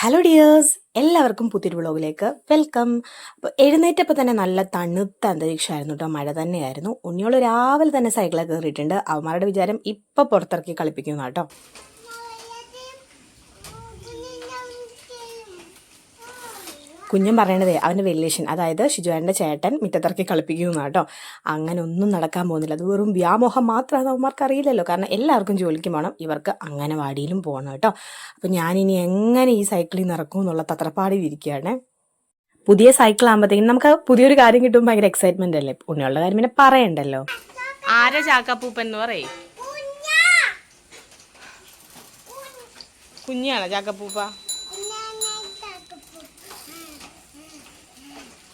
Hello dears എല്ലാവർക്കും പുതിയൊരു വ്ളോഗിലേക്ക് വെൽക്കം അപ്പോൾ എഴുന്നേറ്റപ്പോൾ തന്നെ നല്ല തണുത്ത അന്തരീക്ഷമായിരുന്നു കേട്ടോ മഴ തന്നെയായിരുന്നു. ഉണ്ണിയോൾ രാവിലെ തന്നെ സൈക്കിളൊക്കെ കയറിയിട്ടുണ്ട്. അവന്മാരുടെ വിചാരം ഇപ്പോൾ പുറത്തിറക്കി കളിപ്പിക്കുന്ന കേട്ടോ കുഞ്ഞൻ പറയണതേ അവന്റെ വെല്ലേഷൻ അതായത് ഷിജുവാന്റെ ചേട്ടൻ മിറ്റത്തിറക്കി കളിപ്പിക്കുന്നു കേട്ടോ. അങ്ങനെ ഒന്നും നടക്കാൻ പോകുന്നില്ല. അത് വെറും വ്യാമോഹം മാത്രമാണ് അവന്മാർക്ക് അറിയില്ലല്ലോ കാരണം എല്ലാവർക്കും ജോലിക്ക് പോകണം ഇവർക്ക് അങ്ങനെ വാടിയിലും പോകണം കേട്ടോ. അപ്പം ഞാനിനി എങ്ങനെ ഈ സൈക്കിളിൽ നിന്ന് ഇറക്കും എന്നുള്ള തത്രപ്പാടിൽ ഇരിക്കുകയാണ്. പുതിയ സൈക്കിൾ ആകുമ്പോഴത്തേക്കും നമുക്ക് പുതിയൊരു കാര്യം കിട്ടുമ്പോൾ ഭയങ്കര എക്സൈറ്റ്മെന്റ് അല്ലേ? ഉണ്ണിയുള്ള കാര്യം പിന്നെ പറയണ്ടല്ലോ. ആരാ ചാക്കപ്പൂപ്പ എന്ന് പറയേ? കുഞ്ഞാണോ ചാക്കപ്പൂപ്പ?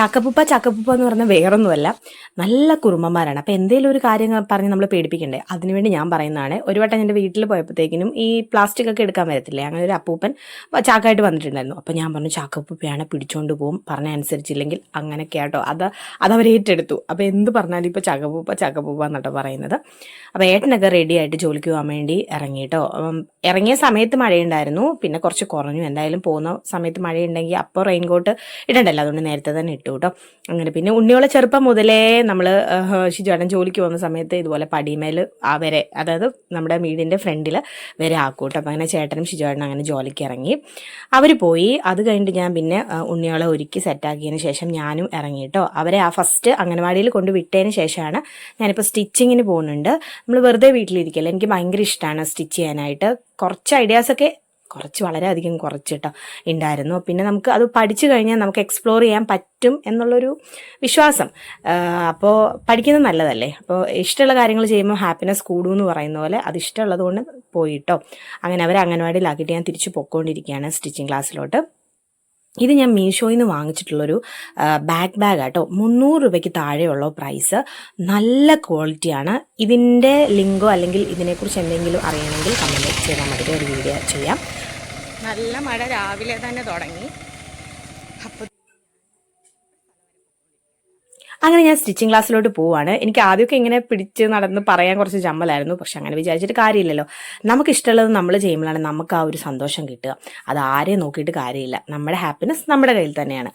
ചാക്കപ്പൂപ്പ ചാക്കപ്പൂപ്പ എന്ന് പറഞ്ഞാൽ വേറൊന്നുമല്ല. നല്ല കുറുമ്പന്മാരാണ്. അപ്പോൾ എന്തെങ്കിലും ഒരു കാര്യം പറഞ്ഞ് നമ്മൾ പേടിപ്പിക്കണ്ടേ? അതിനുവേണ്ടി ഞാൻ പറയുന്നതാണ്. ഒരു വട്ടം എന്റെ വീട്ടിൽ പോയപ്പോഴത്തേക്കിനും ഈ പ്ലാസ്റ്റിക് ഒക്കെ എടുക്കാൻ വരത്തില്ലേ? അങ്ങനെ ഒരു അപ്പൂപ്പൻ ചാക്കായിട്ട് വന്നിട്ടുണ്ടായിരുന്നു. അപ്പോൾ ഞാൻ പറഞ്ഞു ചാക്കപ്പൂപ്പയാണ് പിടിച്ചുകൊണ്ട് പോകും പറഞ്ഞ അനുസരിച്ചില്ലെങ്കിൽ അങ്ങനെയൊക്കെ ആട്ടോ. അത് അതവർ ഏറ്റെടുത്തു. അപ്പോൾ എന്ത് പറഞ്ഞാലും ഇപ്പോൾ ചാക്കപ്പൂപ്പ ചാക്കപ്പൂപ്പ എന്നിട്ടോ പറയുന്നത്. അപ്പോൾ ഏട്ടനൊക്കെ റെഡി ആയിട്ട് ജോലിക്ക് പോകാൻ വേണ്ടി ഇറങ്ങിയിട്ടോ ഇറങ്ങിയ സമയത്ത് മഴയുണ്ടായിരുന്നു. പിന്നെ കുറച്ച് കുറഞ്ഞു. എന്തായാലും പോകുന്ന സമയത്ത് മഴയുണ്ടെങ്കിൽ അപ്പോൾ റെയിൻകോട്ട് ഇടണ്ടല്ലോ. അതുകൊണ്ട് നേരത്തെ തന്നെ ഇട്ടു. കേട്ടോ അങ്ങനെ പിന്നെ ഉണ്ണിയോളെ ചെറുപ്പം മുതലേ നമ്മൾ ഷിജുവേട്ടൻ ജോലിക്ക് പോകുന്ന സമയത്ത് ഇതുപോലെ പടിമേൽ ആ വരെ അതായത് നമ്മുടെ വീടിന്റെ ഫ്രണ്ടിൽ വരെ ആക്കും കേട്ടോ അപ്പം അങ്ങനെ ചേട്ടനും ഷിജുവേട്ടനും അങ്ങനെ ജോലിക്ക് ഇറങ്ങി. അവർ പോയി. അത് കഴിഞ്ഞിട്ട് ഞാൻ പിന്നെ ഉണ്ണിയോളെ ഒരുക്കി സെറ്റാക്കിയതിന് ശേഷം ഞാനും ഇറങ്ങി കേട്ടോ അവരെ ആ ഫസ്റ്റ് അംഗനവാടിയിൽ കൊണ്ട് വിട്ടതിന് ശേഷമാണ് ഞാനിപ്പോൾ സ്റ്റിച്ചിങ്ങിന് പോകുന്നുണ്ട്. നമ്മൾ വെറുതെ വീട്ടിലിരിക്കല്ലേ? എനിക്ക് ഭയങ്കര ഇഷ്ടമാണ് സ്റ്റിച്ച് ചെയ്യാനായിട്ട്. കുറച്ച് ഐഡിയാസൊക്കെ കുറച്ച് വളരെയധികം കുറച്ച് കേട്ടോ ഉണ്ടായിരുന്നു പിന്നെ നമുക്ക് അത് പഠിച്ചു കഴിഞ്ഞാൽ നമുക്ക് എക്സ്പ്ലോർ ചെയ്യാൻ പറ്റും എന്നുള്ളൊരു വിശ്വാസം. അപ്പോൾ പഠിക്കുന്നത് നല്ലതല്ലേ? അപ്പോൾ ഇഷ്ടമുള്ള കാര്യങ്ങൾ ചെയ്യുമ്പോൾ ഹാപ്പിനെസ് കൂടും എന്ന് പറയുന്ന പോലെ അത് ഇഷ്ടമുള്ളത് കൊണ്ട് പോയിട്ടോ. അങ്ങനെ അവർ അംഗൻവാടിയിലാക്കിയിട്ട് ഞാൻ തിരിച്ചു പൊക്കോണ്ടിരിക്കുകയാണ് സ്റ്റിച്ചിങ് ക്ലാസ്സിലോട്ട്. ഇത് ഞാൻ മീഷോയിൽ നിന്ന് വാങ്ങിച്ചിട്ടുള്ളൊരു ബാക്ക് ബാഗ് ആട്ടോ. മുന്നൂറ് രൂപയ്ക്ക് താഴെയുള്ള പ്രൈസ് നല്ല ക്വാളിറ്റിയാണ് ഇതിന്റെ ലിങ്കോ അല്ലെങ്കിൽ ഇതിനെക്കുറിച്ച് എന്തെങ്കിലും അറിയണമെങ്കിൽ കമന്റ് ചെയ്താൽ മതി. ഒരു വീഡിയോ ചെയ്യാം. നല്ല മഴ രാവിലെ തന്നെ തുടങ്ങി. അപ്പൊ അങ്ങനെ ഞാൻ സ്റ്റിച്ചിങ് ക്ലാസ്സിലോട്ട് പോവാണ്. എനിക്ക് ആദ്യമൊക്കെ ഇങ്ങനെ പിടിച്ച് നടന്ന് പറയാൻ കുറച്ച് ജമ്മലായിരുന്നു പക്ഷെ അങ്ങനെ വിചാരിച്ചിട്ട് കാര്യമില്ലല്ലോ. നമുക്ക് ഇഷ്ടമുള്ളത് നമ്മൾ ചെയ്യുമ്പോഴാണ് നമുക്ക് ആ ഒരു സന്തോഷം കിട്ടുക. അത് ആരെയും നോക്കിയിട്ട് കാര്യമില്ല. നമ്മുടെ ഹാപ്പിനെസ് നമ്മുടെ കയ്യിൽ തന്നെയാണ്.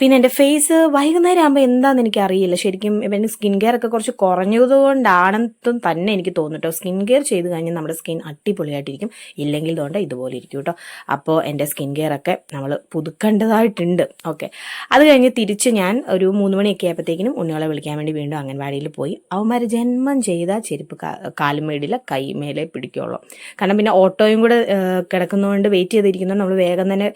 പിന്നെ എന്റെ ഫേസ് വൈകുന്നേരം ആകുമ്പോൾ എന്താണെന്ന് എനിക്ക് അറിയില്ല ശരിക്കും ഇവന് സ്കിൻ കെയർ ഒക്കെ കുറച്ച് കുറഞ്ഞതുകൊണ്ടാണെന്നും തന്നെ എനിക്ക് തോന്നുട്ടോ സ്കിൻ കെയർ ചെയ്ത് കഴിഞ്ഞാൽ നമ്മുടെ സ്കിൻ അടിപൊളിയായിട്ടിരിക്കും. ഇല്ലെങ്കിൽ തോണ്ട ഇതുപോലെ ഇരിക്കും കേട്ടോ. അപ്പോൾ എന്റെ സ്കിൻ കെയർ ഒക്കെ നമ്മൾ പുതുക്കേണ്ടതായിട്ടുണ്ട്. ഓക്കെ അത് കഴിഞ്ഞ് തിരിച്ച് ഞാൻ ഒരു മൂന്ന് മണിയൊക്കെ ആയപ്പോഴത്തേക്കും അപ്പോഴത്തേക്കിനും ഉണ്ണികളെ വിളിക്കാൻ വേണ്ടി വീണ്ടും അംഗൻവാടിയിൽ പോയി. അവന്മാർ ജന്മം ചെയ്ത ചെരുപ്പ് കാലുമേടിലെ കൈമേലെ പിടിക്കുള്ളൂ കാരണം പിന്നെ ഓട്ടോയും കൂടെ കിടക്കുന്നതുകൊണ്ട് വെയിറ്റ് ചെയ്തിരിക്കുന്നതുകൊണ്ട് നമ്മൾ വേഗം തന്നെ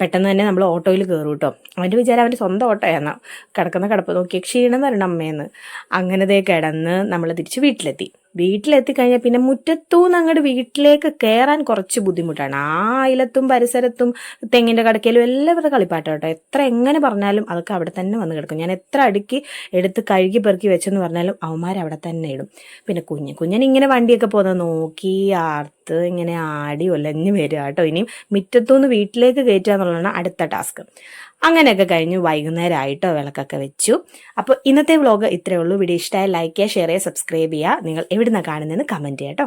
പെട്ടെന്ന് തന്നെ നമ്മൾ ഓട്ടോയിൽ കയറും കേട്ടോ അവന്റെ വിചാരം അവന്റെ സ്വന്തം ഓട്ടോയാണ് കിടക്കുന്ന കിടപ്പ് നോക്കി ക്ഷീണം തരണം അമ്മയെന്ന് അങ്ങനത്തെ കിടന്ന് നമ്മൾ തിരിച്ച് വീട്ടിലെത്തി. വീട്ടിലെത്തിക്കഴിഞ്ഞാൽ പിന്നെ മുറ്റത്തൂന്ന് അങ്ങോട്ട് വീട്ടിലേക്ക് കയറാൻ കുറച്ച് ബുദ്ധിമുട്ടാണ്. ആ അയലത്തും പരിസരത്തും തെങ്ങിന്റെ കടക്കയിലും എല്ലാവരുടെ കളിപ്പാട്ടം എത്ര എങ്ങനെ പറഞ്ഞാലും അതൊക്കെ അവിടെ തന്നെ വന്ന് കിടക്കും. ഞാൻ എത്ര അടുക്കി എടുത്ത് കഴുകി പെറുക്കി വെച്ചെന്ന് പറഞ്ഞാലും അവന്മാർ അവിടെ തന്നെ ഇടും. പിന്നെ കുഞ്ഞ് കുഞ്ഞൻ ഇങ്ങനെ വണ്ടിയൊക്കെ പോകുന്നത് നോക്കി ആർത്ത് ഇങ്ങനെ ആടി ഒലഞ്ഞ് വരിക കേട്ടോ. ഇനിയും മുറ്റത്തുനിന്ന് വീട്ടിലേക്ക് കയറ്റുക എന്നുള്ളതാണ് അടുത്ത ടാസ്ക്. അങ്ങനെയൊക്കെ കഴിഞ്ഞു വൈകുന്നേരം ആയിട്ടോ വിളക്കൊക്കെ വെച്ചു. അപ്പോൾ ഇന്നത്തെ വ്ളോഗ് ഇത്രയേ ഉള്ളൂ. വീഡിയോ ഇഷ്ടമായ ലൈക്ക് ചെയ്യുക ഷെയർ ചെയ്യുക സബ്സ്ക്രൈബ് ചെയ്യുക. നിങ്ങൾ എവിടുന്ന കാണുന്നതെന്ന് കമന്റ് ചെയ്യാം കേട്ടോ